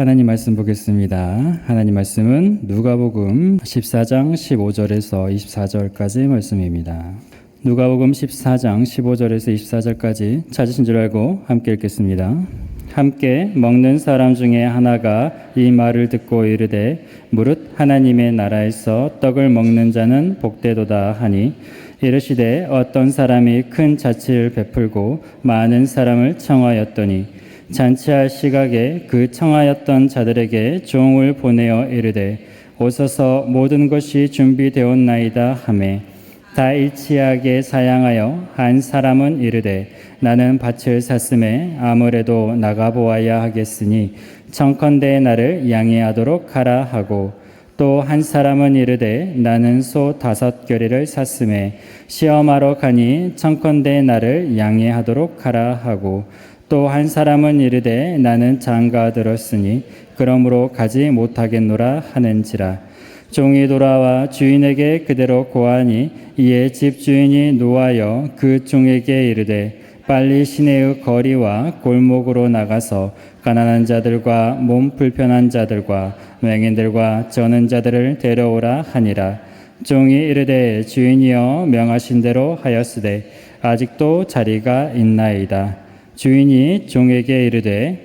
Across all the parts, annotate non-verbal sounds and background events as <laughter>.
하나님 말씀 보겠습니다. 하나님 말씀은 누가복음 14장 15절에서 24절까지 말씀입니다. 누가복음 14장 15절에서 24절까지 찾으신 줄 알고 함께 읽겠습니다. 함께 먹는 사람 중에 하나가 이 말을 듣고 이르되 무릇 하나님의 나라에서 떡을 먹는 자는 복되도다 하니 이르시되 어떤 사람이 큰 자치를 베풀고 많은 사람을 청하였더니 잔치할 시각에 그 청하였던 자들에게 종을 보내어 이르되 오소서 모든 것이 준비되었나이다 하매 다 일치하게 사양하여 한 사람은 이르되 나는 밭을 샀음에 아무래도 나가 보아야 하겠으니 청컨대 나를 양해하도록 하라 하고 또 한 사람은 이르되 나는 소 다섯 겨레를 샀음에 시험하러 가니 청컨대 나를 양해하도록 하라 하고 또 한 사람은 이르되 나는 장가 들었으니 그러므로 가지 못하겠노라 하는지라. 종이 돌아와 주인에게 그대로 고하니 이에 집 주인이 노하여 그 종에게 이르되 빨리 시내의 거리와 골목으로 나가서 가난한 자들과 몸 불편한 자들과 맹인들과 저는 자들을 데려오라 하니라. 종이 이르되 주인이여 명하신 대로 하였으되 아직도 자리가 있나이다 주인이 종에게 이르되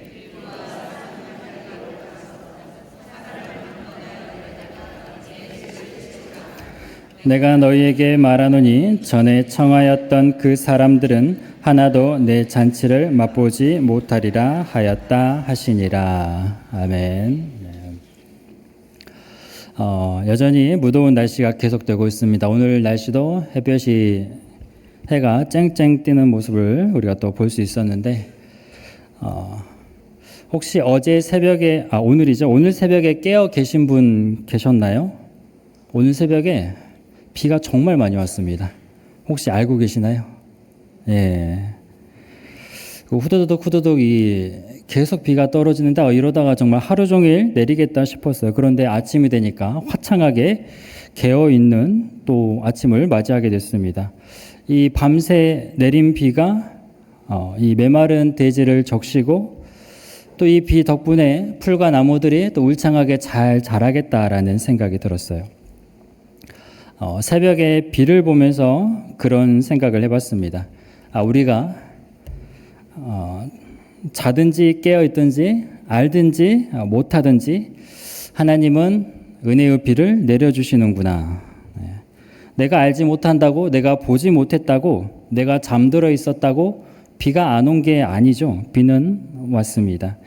내가 너희에게 말하노니 전에 청하였던 그 사람들은 하나도 내 잔치를 맛보지 못하리라 하였다 하시니라. 아멘. 네. 어, 여전히 무더운 날씨가 계속되고 있습니다. 오늘 날씨도 햇볕이 해가 쨍쨍 뜨는 모습을 우리가 또 볼 수 있었는데 어, 혹시 어제 새벽에 아 오늘이죠. 오늘 새벽에 깨어 계신 분 계셨나요? 오늘 새벽에 비가 정말 많이 왔습니다. 혹시 알고 계시나요? 예. 그 후두둑 후두둑 이 계속 비가 떨어지는데 어, 이러다가 정말 하루 종일 내리겠다 싶었어요. 그런데 아침이 되니까 화창하게 개어 있는 또 아침을 맞이하게 됐습니다. 이 밤새 내린 비가 어, 이 메마른 대지를 적시고 또 이 비 덕분에 풀과 나무들이 또 울창하게 잘 자라겠다라는 생각이 들었어요. 어, 새벽에 비를 보면서 그런 생각을 해봤습니다. 아, 우리가 어, 자든지 깨어 있든지 알든지 어, 못하든지 하나님은 은혜의 비를 내려주시는구나. 네. 내가 알지 못한다고, 내가 보지 못했다고, 내가 잠들어 있었다고 비가 안 온 게 아니죠. 비는 왔습니다.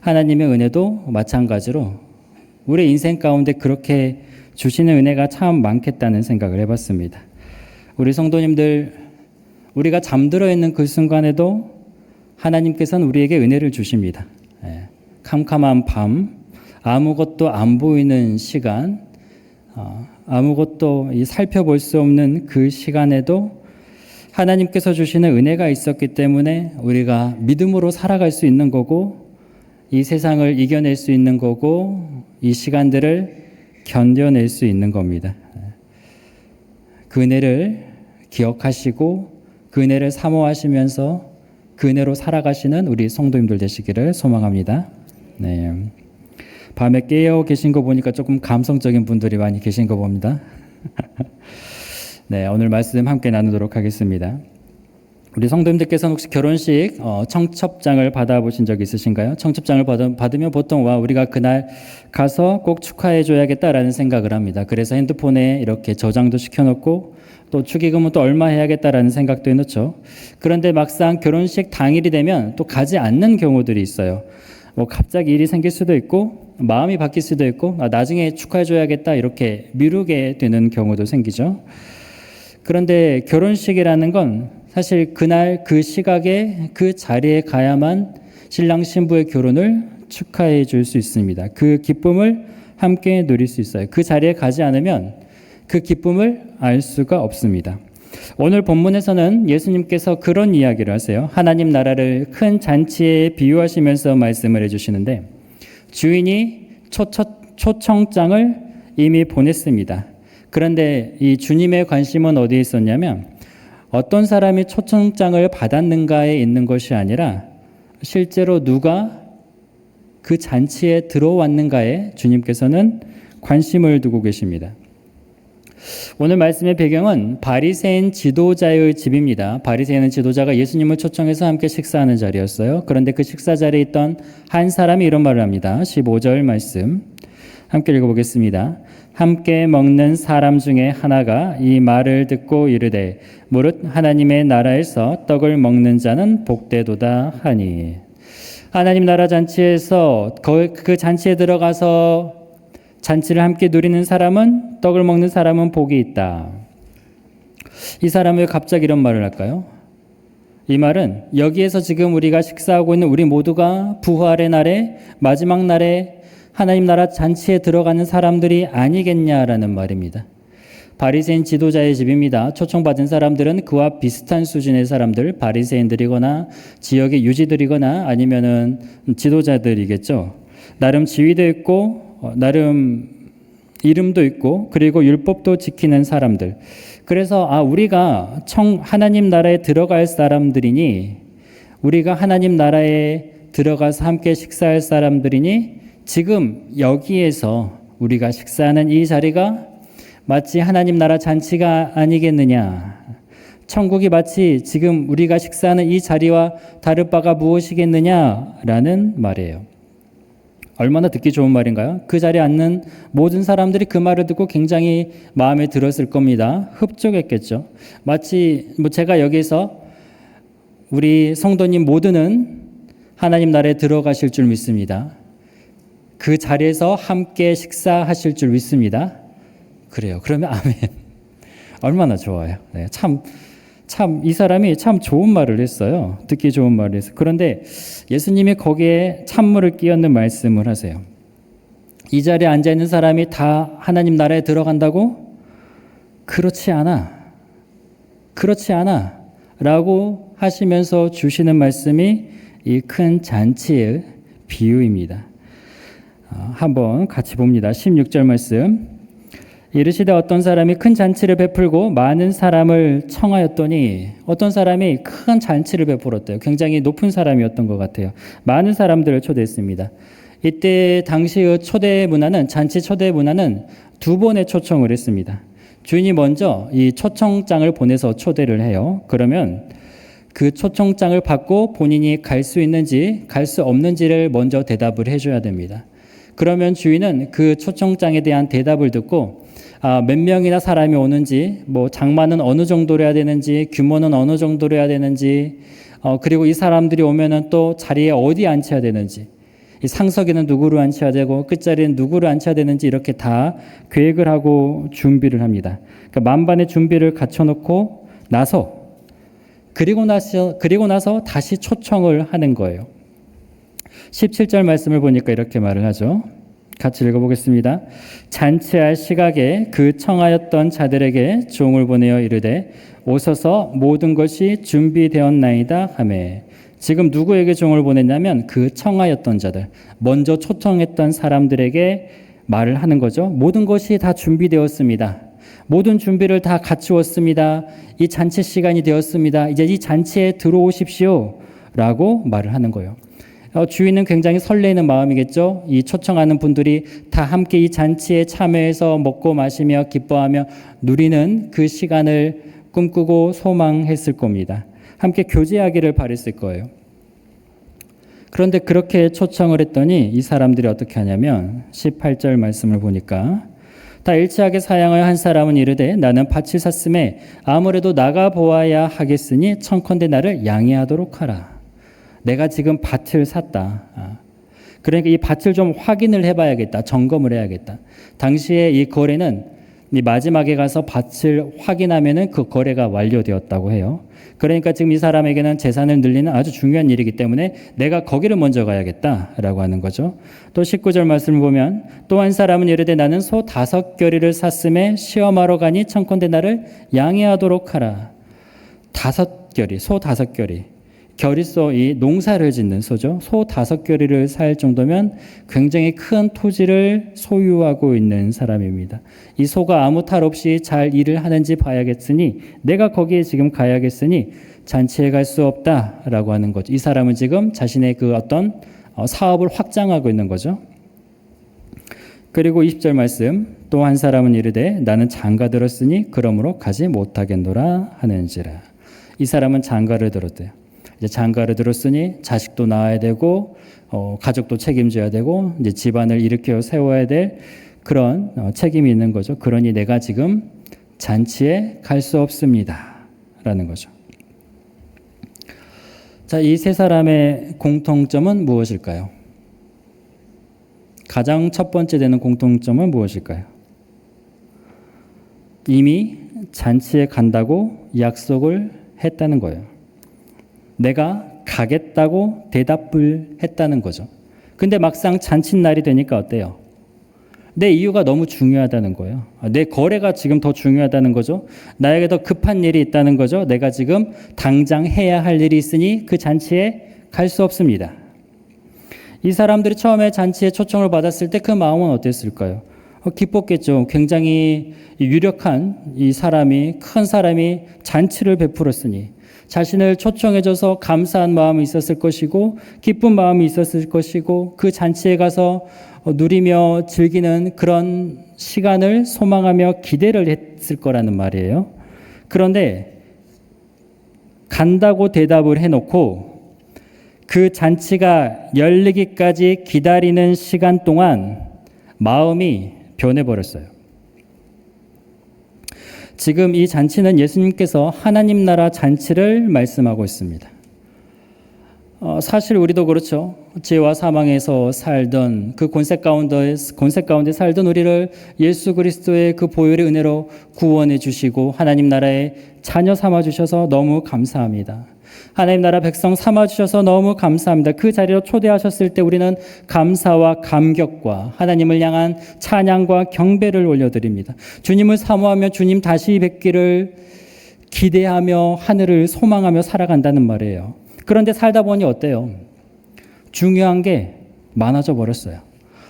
하나님의 은혜도 마찬가지로 우리 인생 가운데 그렇게 주시는 은혜가 참 많겠다는 생각을 해봤습니다. 우리 성도님들, 우리가 잠들어 있는 그 순간에도 하나님께서는 우리에게 은혜를 주십니다. 예, 캄캄한 밤, 아무것도 안 보이는 시간, 어, 아무것도 살펴볼 수 없는 그 시간에도 하나님께서 주시는 은혜가 있었기 때문에 우리가 믿음으로 살아갈 수 있는 거고, 이 세상을 이겨낼 수 있는 거고, 이 시간들을 견뎌낼 수 있는 겁니다. 그 은혜를 기억하시고 그 은혜를 사모하시면서 그 은혜로 살아가시는 우리 성도님들 되시기를 소망합니다. 네. 밤에 깨어 계신 거 보니까 조금 감성적인 분들이 많이 계신 거 봅니다. <laughs> 네, 오늘 말씀 함께 나누도록 하겠습니다. 우리 성도님들께서는 혹시 결혼식 어, 청첩장을 받아보신 적 있으신가요? 청첩장을 받, 받으면 보통 와 우리가 그날 가서 꼭 축하해 줘야겠다라는 생각을 합니다. 그래서 핸드폰에 이렇게 저장도 시켜놓고 또 축의금은 또 얼마 해야겠다라는 생각도 해놓죠. 그런데 막상 결혼식 당일이 되면 또 가지 않는 경우들이 있어요. 뭐 갑자기 일이 생길 수도 있고 마음이 바뀔 수도 있고 아, 나중에 축하해 줘야겠다 이렇게 미루게 되는 경우도 생기죠. 그런데 결혼식이라는 건 사실 그날 그 시각에 그 자리에 가야만 신랑 신부의 결혼을 축하해 줄 수 있습니다. 그 기쁨을 함께 누릴 수 있어요. 그 자리에 가지 않으면 그 기쁨을 알 수가 없습니다. 오늘 본문에서는 예수님께서 그런 이야기를 하세요. 하나님 나라를 큰 잔치에 비유하시면서 말씀을 해주시는데 주인이 초청장을 이미 보냈습니다. 그런데 이 주님의 관심은 어디에 있었냐면 어떤 사람이 초청장을 받았는가에 있는 것이 아니라 실제로 누가 그 잔치에 들어왔는가에 주님께서는 관심을 두고 계십니다. 오늘 말씀의 배경은 바리새인 지도자의 집입니다. 바리새인은 지도자가 예수님을 초청해서 함께 식사하는 자리였어요. 그런데 그 식사 자리에 있던 한 사람이 이런 말을 합니다. 15절 말씀 함께 읽어보겠습니다. 함께 먹는 사람 중에 하나가 이 말을 듣고 이르되 무릇 하나님의 나라에서 떡을 먹는 자는 복되도다 하니 하나님 나라 잔치에서 그 잔치에 들어가서 잔치를 함께 누리는 사람은 떡을 먹는 사람은 복이 있다. 이 사람은 왜 갑자기 이런 말을 할까요? 이 말은 여기에서 지금 우리가 식사하고 있는 우리 모두가 부활의 날에 마지막 날에 하나님 나라 잔치에 들어가는 사람들이 아니겠냐라는 말입니다. 바리새인 지도자의 집입니다. 초청받은 사람들은 그와 비슷한 수준의 사람들, 바리새인들이거나 지역의 유지들이거나 아니면은 지도자들이겠죠. 나름 지위도 있고 어, 나름 이름도 있고 그리고 율법도 지키는 사람들. 그래서 아 우리가 청 하나님 나라에 들어갈 사람들이니 우리가 하나님 나라에 들어가서 함께 식사할 사람들이니 지금 여기에서 우리가 식사하는 이 자리가 마치 하나님 나라 잔치가 아니겠느냐. 천국이 마치 지금 우리가 식사하는 이 자리와 다를 바가 무엇이겠느냐라는 말이에요. 얼마나 듣기 좋은 말인가요? 그 자리에 앉는 모든 사람들이 그 말을 듣고 굉장히 마음에 들었을 겁니다. 흡족했겠죠. 마치 뭐 제가 여기서 우리 성도님 모두는 하나님 나라에 들어가실 줄 믿습니다. 그 자리에서 함께 식사하실 줄 믿습니다. 그래요. 그러면 아멘. <laughs> 얼마나 좋아요. 네, 참 참 이 사람이 참 좋은 말을 했어요. 듣기 좋은 말을 했어요. 그런데 예수님이 거기에 찬물을 끼얹는 말씀을 하세요. 이 자리에 앉아 있는 사람이 다 하나님 나라에 들어간다고? 그렇지 않아. 그렇지 않아. 라고 하시면서 주시는 말씀이 이 큰 잔치의 비유입니다. 어, 한번 같이 봅니다. 16절 말씀. 이르시되 어떤 사람이 큰 잔치를 베풀고 많은 사람을 청하였더니 어떤 사람이 큰 잔치를 베풀었대요. 굉장히 높은 사람이었던 것 같아요. 많은 사람들을 초대했습니다. 이때 당시의 초대 문화는 잔치 초대 문화는 두 번의 초청을 했습니다. 주인이 먼저 이 초청장을 보내서 초대를 해요. 그러면 그 초청장을 받고 본인이 갈 수 있는지 갈 수 없는지를 먼저 대답을 해줘야 됩니다. 그러면 주인은 그 초청장에 대한 대답을 듣고 아, 몇 명이나 사람이 오는지, 뭐 장마는 어느 정도로 해야 되는지, 규모는 어느 정도로 해야 되는지, 어, 그리고 이 사람들이 오면은 또 자리에 어디 앉혀야 되는지, 이 상석에는 누구를 앉혀야 되고 끝자리는 누구를 앉혀야 되는지 이렇게 다 계획을 하고 준비를 합니다. 그러니까 만반의 준비를 갖춰놓고 나서 그리고 나서 그리고 나서 다시 초청을 하는 거예요. 17절 말씀을 보니까 이렇게 말을 하죠. 같이 읽어보겠습니다. 잔치할 시각에 그 청하였던 자들에게 종을 보내어 이르되 오서서 모든 것이 준비되었나이다 하매 지금 누구에게 종을 보냈냐면 그 청하였던 자들 먼저 초청했던 사람들에게 말을 하는 거죠. 모든 것이 다 준비되었습니다. 모든 준비를 다 갖추었습니다. 이 잔치 시간이 되었습니다. 이제 이 잔치에 들어오십시오. 라고 말을 하는 거예요. 어, 주인은 굉장히 설레는 마음이겠죠. 이 초청하는 분들이 다 함께 이 잔치에 참여해서 먹고 마시며 기뻐하며 누리는 그 시간을 꿈꾸고 소망했을 겁니다. 함께 교제하기를 바랬을 거예요. 그런데 그렇게 초청을 했더니 이 사람들이 어떻게 하냐면 18절 말씀을 보니까 다 일치하게 사양하여 한 사람은 이르되 나는 밭을 샀음에 아무래도 나가 보아야 하겠으니 청컨대 나를 양해하도록 하라. 내가 지금 밭을 샀다. 아. 그러니까 이 밭을 좀 확인을 해봐야겠다. 점검을 해야겠다. 당시에 이 거래는 이 마지막에 가서 밭을 확인하면은 그 거래가 완료되었다고 해요. 그러니까 지금 이 사람에게는 재산을 늘리는 아주 중요한 일이기 때문에 내가 거기를 먼저 가야겠다라고 하는 거죠. 또 19절 말씀을 보면 또 한 사람은 이르되 나는 소 다섯 결의를 샀음에 시험하러 가니 청컨대 나를 양해하도록 하라. 다섯 결의, 소 다섯 결의. 결의소 이 농사를 짓는 소죠. 소 다섯 결의를 살 정도면 굉장히 큰 토지를 소유하고 있는 사람입니다. 이 소가 아무 탈 없이 잘 일을 하는지 봐야겠으니 내가 거기에 지금 가야겠으니 잔치에 갈 수 없다라고 하는 거죠. 이 사람은 지금 자신의 그 어떤 어, 사업을 확장하고 있는 거죠. 그리고 20절 말씀 또 한 사람은 이르되 나는 장가 들었으니 그러므로 가지 못하겠노라 하는지라 이 사람은 장가를 들었대요. 이제 장가를 들었으니 자식도 낳아야 되고 어, 가족도 책임져야 되고 이제 집안을 일으켜 세워야 될 그런 어, 책임이 있는 거죠. 그러니 내가 지금 잔치에 갈 수 없습니다라는 거죠. 자, 이 세 사람의 공통점은 무엇일까요? 가장 첫 번째 되는 공통점은 무엇일까요? 이미 잔치에 간다고 약속을 했다는 거예요. 내가 가겠다고 대답을 했다는 거죠. 근데 막상 잔칫날이 되니까 어때요? 내 이유가 너무 중요하다는 거예요. 내 거래가 지금 더 중요하다는 거죠. 나에게 더 급한 일이 있다는 거죠. 내가 지금 당장 해야 할 일이 있으니 그 잔치에 갈 수 없습니다. 이 사람들이 처음에 잔치에 초청을 받았을 때 그 마음은 어땠을까요? 어, 기뻤겠죠. 굉장히 유력한 이 사람이 큰 사람이 잔치를 베풀었으니 자신을 초청해줘서 감사한 마음이 있었을 것이고 기쁜 마음이 있었을 것이고 그 잔치에 가서 어, 누리며 즐기는 그런 시간을 소망하며 기대를 했을 거라는 말이에요. 그런데 간다고 대답을 해놓고 그 잔치가 열리기까지 기다리는 시간 동안 마음이 변해버렸어요. 지금 이 잔치는 예수님께서 하나님 나라 잔치를 말씀하고 있습니다. 어, 사실 우리도 그렇죠. 죄와 사망에서 살던 그 권세 가운데 권세 가운데 살던 우리를 예수 그리스도의 그 보혈의 은혜로 구원해 주시고 하나님 나라의 자녀 삼아 주셔서 너무 감사합니다. 하나님 나라 백성 삼아 주셔서 너무 감사합니다. 그 자리로 초대하셨을 때 우리는 감사와 감격과 하나님을 향한 찬양과 경배를 올려드립니다. 주님을 사모하며 주님 다시 뵙기를 기대하며 하늘을 소망하며 살아간다는 말이에요. 그런데 살다 보니 어때요? 중요한 게 많아져 버렸어요.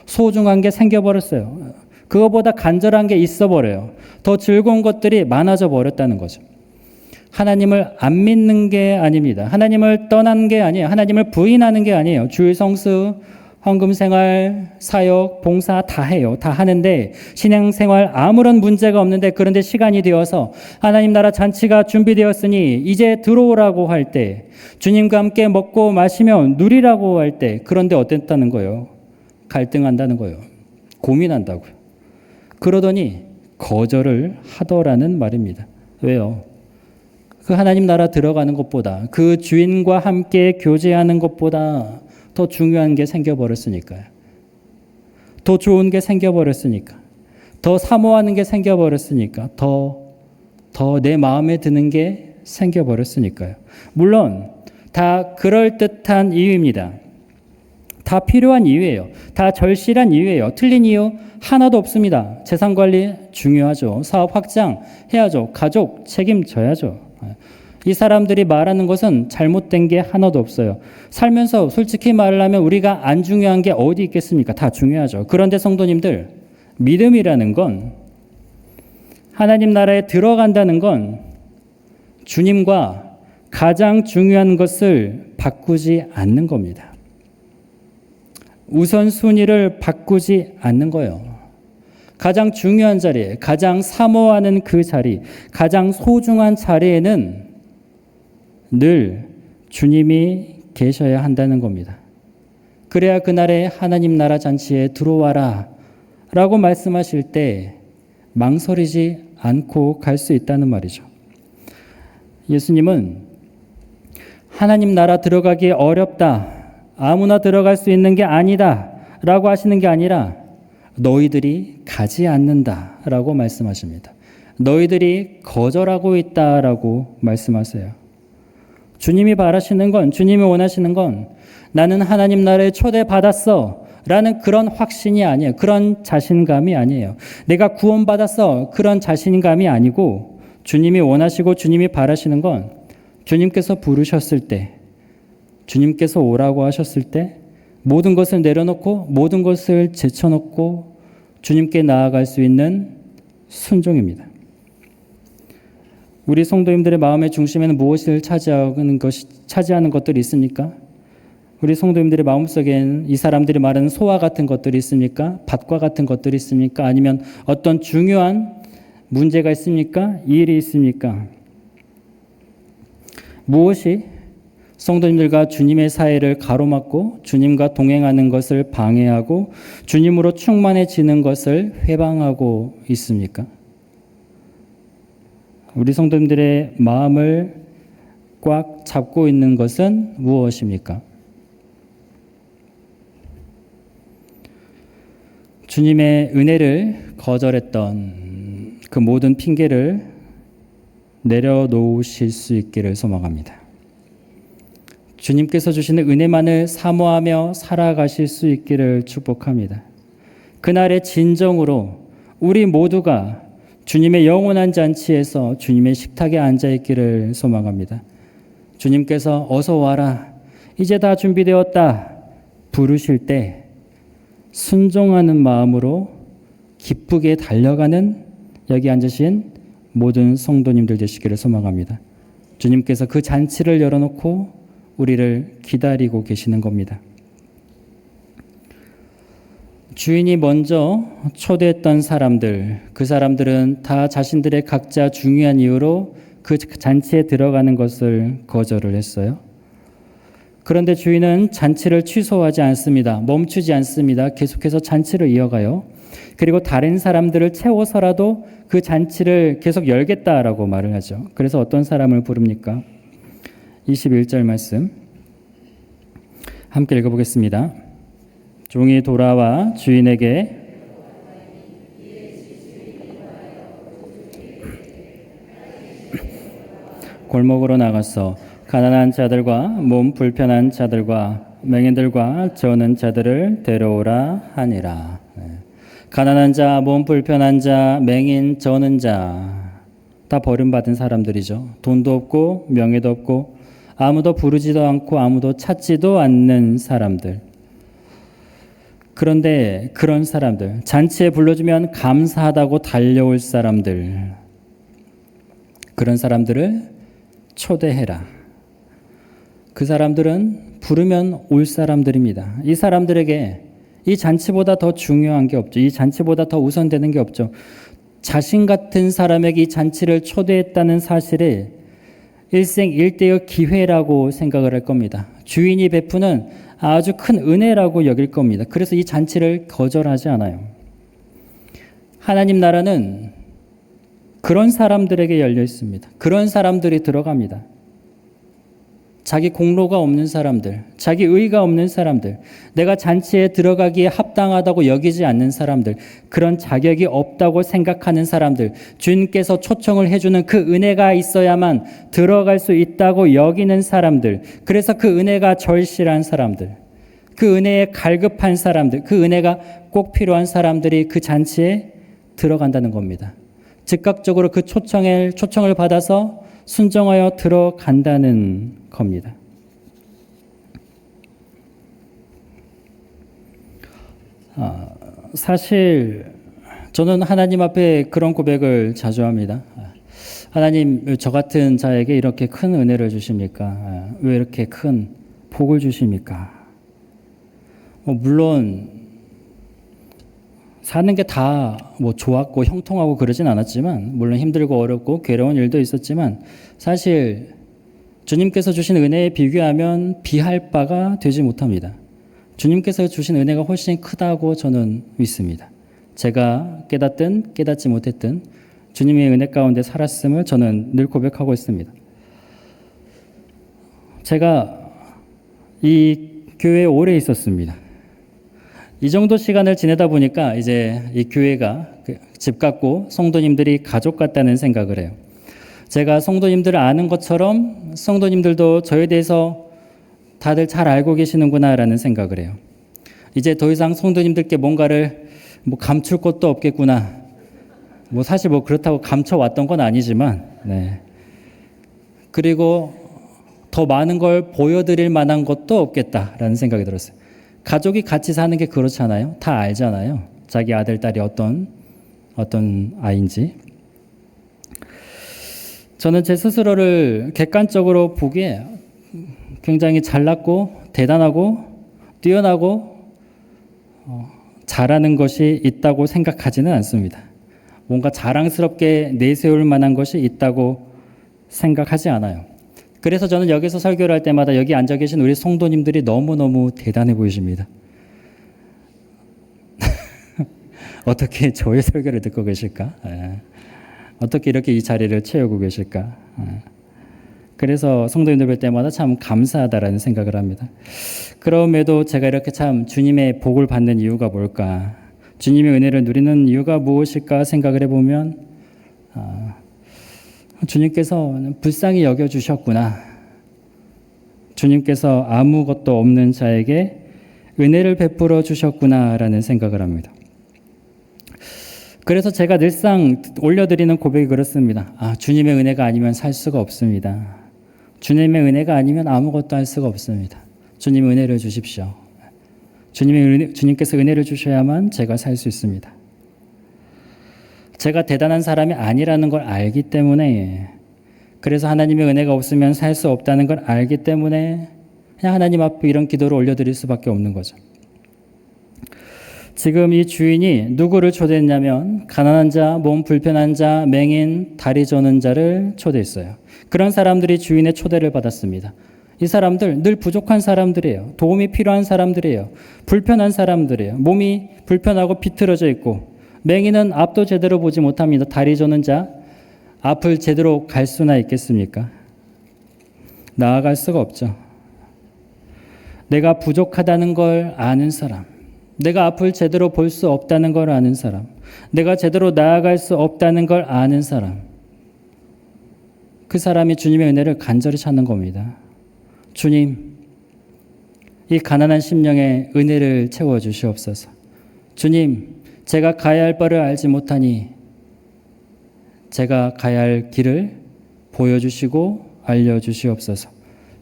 소중한 게 생겨 버렸어요. 그거보다 간절한 게 있어 버려요. 더 즐거운 것들이 많아져 버렸다는 거죠. 하나님을 안 믿는 게 아닙니다. 하나님을 떠난 게 아니에요. 하나님을 부인하는 게 아니에요. 주일 성수, 헌금 생활, 사역, 봉사 다 해요. 다 하는데 신앙 생활 아무런 문제가 없는데 그런데 시간이 되어서 하나님 나라 잔치가 준비되었으니 이제 들어오라고 할 때 주님과 함께 먹고 마시며 누리라고 할 때 그런데 어땠다는 거예요? 갈등한다는 거예요. 고민한다고요. 그러더니 거절을 하더라는 말입니다. 왜요? 그 하나님 나라 들어가는 것보다 그 주인과 함께 교제하는 것보다 더 중요한 게 생겨버렸으니까요. 더 좋은 게 생겨버렸으니까. 더 사모하는 게 생겨버렸으니까. 더, 더 내 마음에 드는 게 생겨버렸으니까요. 물론, 다 그럴듯한 이유입니다. 다 필요한 이유예요. 다 절실한 이유예요. 틀린 이유 하나도 없습니다. 재산 관리 중요하죠. 사업 확장 해야죠. 가족 책임져야죠. 이 사람들이 말하는 것은 잘못된 게 하나도 없어요. 살면서 솔직히 말을 하면 우리가 안 중요한 게 어디 있겠습니까? 다 중요하죠. 그런데 성도님들, 믿음이라는 건 하나님 나라에 들어간다는 건 주님과 가장 중요한 것을 바꾸지 않는 겁니다. 우선순위를 바꾸지 않는 거예요. 가장 중요한 자리에, 가장 사모하는 그 자리, 가장 소중한 자리에는 늘 주님이 계셔야 한다는 겁니다. 그래야 그날에 하나님 나라 잔치에 들어와라 라고 말씀하실 때 망설이지 않고 갈 수 있다는 말이죠. 예수님은 하나님 나라 들어가기 어렵다. 아무나 들어갈 수 있는 게 아니다. 라고 하시는 게 아니라 너희들이 가지 않는다. 라고 말씀하십니다. 너희들이 거절하고 있다 라고 말씀하세요. 주님이 바라시는 건, 주님이 원하시는 건 나는 하나님 나라에 초대받았어. 라는 그런 확신이 아니에요. 그런 자신감이 아니에요. 내가 구원받았어. 그런 자신감이 아니고 주님이 원하시고 주님이 바라시는 건 주님께서 부르셨을 때, 주님께서 오라고 하셨을 때 모든 것을 내려놓고 모든 것을 제쳐놓고 주님께 나아갈 수 있는 순종입니다. 우리 성도님들의 마음의 중심에는 무엇을 차지하는 것이 차지하는 것들이 있습니까? 우리 성도님들의 마음속엔 이 사람들이 말하는 소와 같은 것들이 있습니까? 밭과 같은 것들이 있습니까? 아니면 어떤 중요한 문제가 있습니까? 일이 있습니까? 무엇이 성도님들과 주님의 사이를 가로막고 주님과 동행하는 것을 방해하고 주님으로 충만해지는 것을 회방하고 있습니까? 우리 성도님들의 마음을 꽉 잡고 있는 것은 무엇입니까? 주님의 은혜를 거절했던 그 모든 핑계를 내려놓으실 수 있기를 소망합니다. 주님께서 주시는 은혜만을 사모하며 살아가실 수 있기를 축복합니다. 그날의 진정으로 우리 모두가 주님의 영원한 잔치에서 주님의 식탁에 앉아 있기를 소망합니다. 주님께서 어서 와라. 이제 다 준비되었다. 부르실 때 순종하는 마음으로 기쁘게 달려가는 여기 앉으신 모든 성도님들 되시기를 소망합니다. 주님께서 그 잔치를 열어놓고 우리를 기다리고 계시는 겁니다. 주인이 먼저 초대했던 사람들, 그 사람들은 다 자신들의 각자 중요한 이유로 그 잔치에 들어가는 것을 거절을 했어요. 그런데 주인은 잔치를 취소하지 않습니다. 멈추지 않습니다. 계속해서 잔치를 이어가요. 그리고 다른 사람들을 채워서라도 그 잔치를 계속 열겠다라고 말을 하죠. 그래서 어떤 사람을 부릅니까? 21절 말씀 함께 읽어보겠습니다. 종이 돌아와 주인에게 골목으로 나가서 가난한 자들과 몸 불편한 자들과 맹인들과 저는 자들을 데려오라 하니라. 네. 가난한 자, 몸 불편한 자, 맹인, 저는 자, 다 버림받은 사람들이죠. 돈도 없고 명예도 없고 아무도 부르지도 않고 아무도 찾지도 않는 사람들. 그런데 그런 사람들, 잔치에 불러주면 감사하다고 달려올 사람들, 그런 사람들을 초대해라. 그 사람들은 부르면 올 사람들입니다. 이 사람들에게 이 잔치보다 더 중요한 게 없죠. 이 잔치보다 더 우선되는 게 없죠. 자신 같은 사람에게 이 잔치를 초대했다는 사실을 일생 일대의 기회라고 생각을 할 겁니다. 주인이 베푸는 아주 큰 은혜라고 여길 겁니다. 그래서 이 잔치를 거절하지 않아요. 하나님 나라는 그런 사람들에게 열려 있습니다. 그런 사람들이 들어갑니다. 자기 공로가 없는 사람들, 자기 의가 없는 사람들, 내가 잔치에 들어가기에 합당하다고 여기지 않는 사람들, 그런 자격이 없다고 생각하는 사람들, 주님께서 초청을 해주는 그 은혜가 있어야만 들어갈 수 있다고 여기는 사람들, 그래서 그 은혜가 절실한 사람들, 그 은혜에 갈급한 사람들, 그 은혜가 꼭 필요한 사람들이 그 잔치에 들어간다는 겁니다. 즉각적으로 그 초청을, 초청을 받아서 순정하여 들어간다는 겁니다. 아, 사실 저는 하나님 앞에 그런 고백을 자주 합니다. 하나님, 저 같은 자에게 이렇게 큰 은혜를 주십니까? 왜 이렇게 큰 복을 주십니까? 뭐 물론 사는 게 다 뭐 좋았고 형통하고 그러진 않았지만 물론 힘들고 어렵고 괴로운 일도 있었지만 사실 주님께서 주신 은혜에 비교하면 비할 바가 되지 못합니다. 주님께서 주신 은혜가 훨씬 크다고 저는 믿습니다. 제가 깨닫든 깨닫지 못했든 주님의 은혜 가운데 살았음을 저는 늘 고백하고 있습니다. 제가 이 교회에 오래 있었습니다. 이 정도 시간을 지내다 보니까 이제 이 교회가 그집 같고 성도님들이 가족 같다는 생각을 해요. 제가 성도님들을 아는 것처럼 성도님들도 저에 대해서 다들 잘 알고 계시는구나라는 생각을 해요. 이제 더 이상 성도님들께 뭔가를 뭐 감출 것도 없겠구나. 뭐 사실 뭐 그렇다고 감춰왔던 건 아니지만, 네. 그리고 더 많은 걸 보여드릴 만한 것도 없겠다라는 생각이 들었어요. 가족이 같이 사는 게 그렇잖아요. 다 알잖아요. 자기 아들, 딸이 어떤, 어떤 아이인지. 저는 제 스스로를 객관적으로 보기에 굉장히 잘났고 대단하고 뛰어나고 어, 잘하는 것이 있다고 생각하지는 않습니다. 뭔가 자랑스럽게 내세울 만한 것이 있다고 생각하지 않아요. 그래서 저는 여기서 설교를 할 때마다 여기 앉아 계신 우리 성도님들이 너무너무 대단해 보이십니다. <laughs> 어떻게 저의 설교를 듣고 계실까? 예. 어떻게 이렇게 이 자리를 채우고 계실까? 예. 그래서 성도님들 뵐 때마다 참 감사하다라는 생각을 합니다. 그럼에도 제가 이렇게 참 주님의 복을 받는 이유가 뭘까? 주님의 은혜를 누리는 이유가 무엇일까 생각을 해보면 아, 주님께서 불쌍히 여겨주셨구나. 주님께서 아무것도 없는 자에게 은혜를 베풀어 주셨구나라는 생각을 합니다. 그래서 제가 늘상 올려드리는 고백이 그렇습니다. 아, 주님의 은혜가 아니면 살 수가 없습니다. 주님의 은혜가 아니면 아무것도 할 수가 없습니다. 주님의 은혜를 주십시오. 주님의 은혜, 주님께서 은혜를 주셔야만 제가 살 수 있습니다. 제가 대단한 사람이 아니라는 걸 알기 때문에 그래서 하나님의 은혜가 없으면 살 수 없다는 걸 알기 때문에 그냥 하나님 앞에 이런 기도를 올려드릴 수밖에 없는 거죠. 지금 이 주인이 누구를 초대했냐면 가난한 자, 몸 불편한 자, 맹인, 다리 저는 자를 초대했어요. 그런 사람들이 주인의 초대를 받았습니다. 이 사람들 늘 부족한 사람들이에요. 도움이 필요한 사람들이에요. 불편한 사람들이에요. 몸이 불편하고 비틀어져 있고 맹인은 앞도 제대로 보지 못합니다. 다리 저는 자 앞을 제대로 갈 수나 있겠습니까? 나아갈 수가 없죠. 내가 부족하다는 걸 아는 사람, 내가 앞을 제대로 볼 수 없다는 걸 아는 사람, 내가 제대로 나아갈 수 없다는 걸 아는 사람, 그 사람이 주님의 은혜를 간절히 찾는 겁니다. 주님, 이 가난한 심령에 은혜를 채워 주시옵소서. 주님, 제가 가야 할 바를 알지 못하니 제가 가야 할 길을 보여주시고 알려주시옵소서.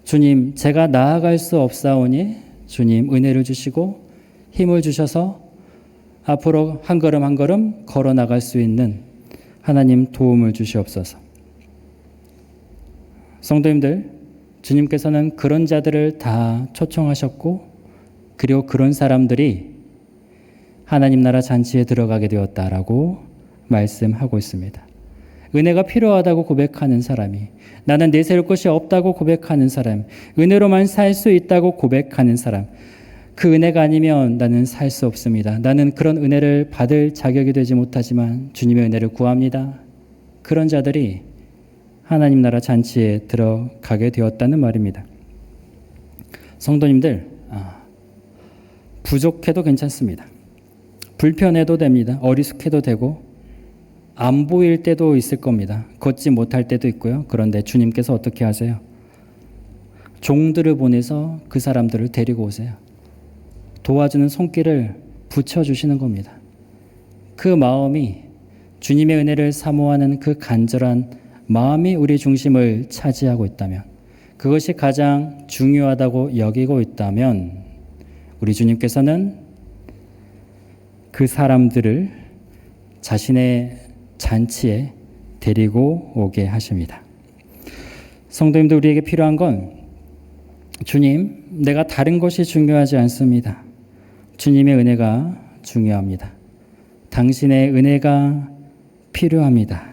주님, 제가 나아갈 수 없사오니 주님 은혜를 주시고 힘을 주셔서 앞으로 한 걸음 한 걸음 걸어 나갈 수 있는 하나님 도움을 주시옵소서. 성도님들, 주님께서는 그런 자들을 다 초청하셨고, 그리고 그런 사람들이 하나님 나라 잔치에 들어가게 되었다라고 말씀하고 있습니다. 은혜가 필요하다고 고백하는 사람이, 나는 내세울 것이 없다고 고백하는 사람, 은혜로만 살 수 있다고 고백하는 사람, 그 은혜가 아니면 나는 살 수 없습니다. 나는 그런 은혜를 받을 자격이 되지 못하지만 주님의 은혜를 구합니다. 그런 자들이 하나님 나라 잔치에 들어가게 되었다는 말입니다. 성도님들, 아, 부족해도 괜찮습니다. 불편해도 됩니다. 어리숙해도 되고, 안 보일 때도 있을 겁니다. 걷지 못할 때도 있고요. 그런데 주님께서 어떻게 하세요? 종들을 보내서 그 사람들을 데리고 오세요. 도와주는 손길을 붙여주시는 겁니다. 그 마음이 주님의 은혜를 사모하는 그 간절한 마음이 우리 중심을 차지하고 있다면, 그것이 가장 중요하다고 여기고 있다면, 우리 주님께서는 그 사람들을 자신의 잔치에 데리고 오게 하십니다. 성도님들 우리에게 필요한 건 주님, 내가 다른 것이 중요하지 않습니다. 주님의 은혜가 중요합니다. 당신의 은혜가 필요합니다.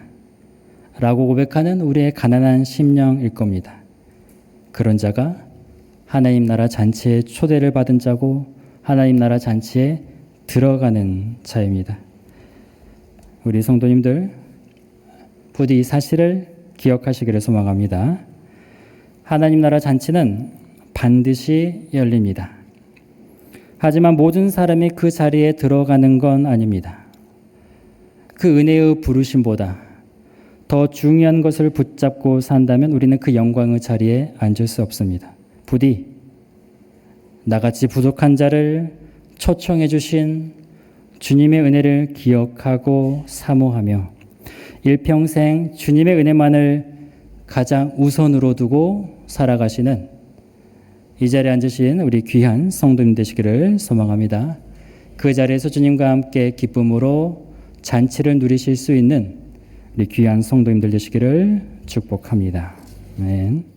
라고 고백하는 우리의 가난한 심령일 겁니다. 그런 자가 하나님 나라 잔치에 초대를 받은 자고 하나님 나라 잔치에 들어가는 자입니다. 우리 성도님들 부디 이 사실을 기억하시기를 소망합니다. 하나님 나라 잔치는 반드시 열립니다. 하지만 모든 사람이 그 자리에 들어가는 건 아닙니다. 그 은혜의 부르심보다 더 중요한 것을 붙잡고 산다면 우리는 그 영광의 자리에 앉을 수 없습니다. 부디 나같이 부족한 자를 초청해 주신 주님의 은혜를 기억하고 사모하며 일평생 주님의 은혜만을 가장 우선으로 두고 살아가시는 이 자리에 앉으신 우리 귀한 성도님 되시기를 소망합니다. 그 자리에서 주님과 함께 기쁨으로 잔치를 누리실 수 있는 우리 귀한 성도님들 되시기를 축복합니다. 아멘.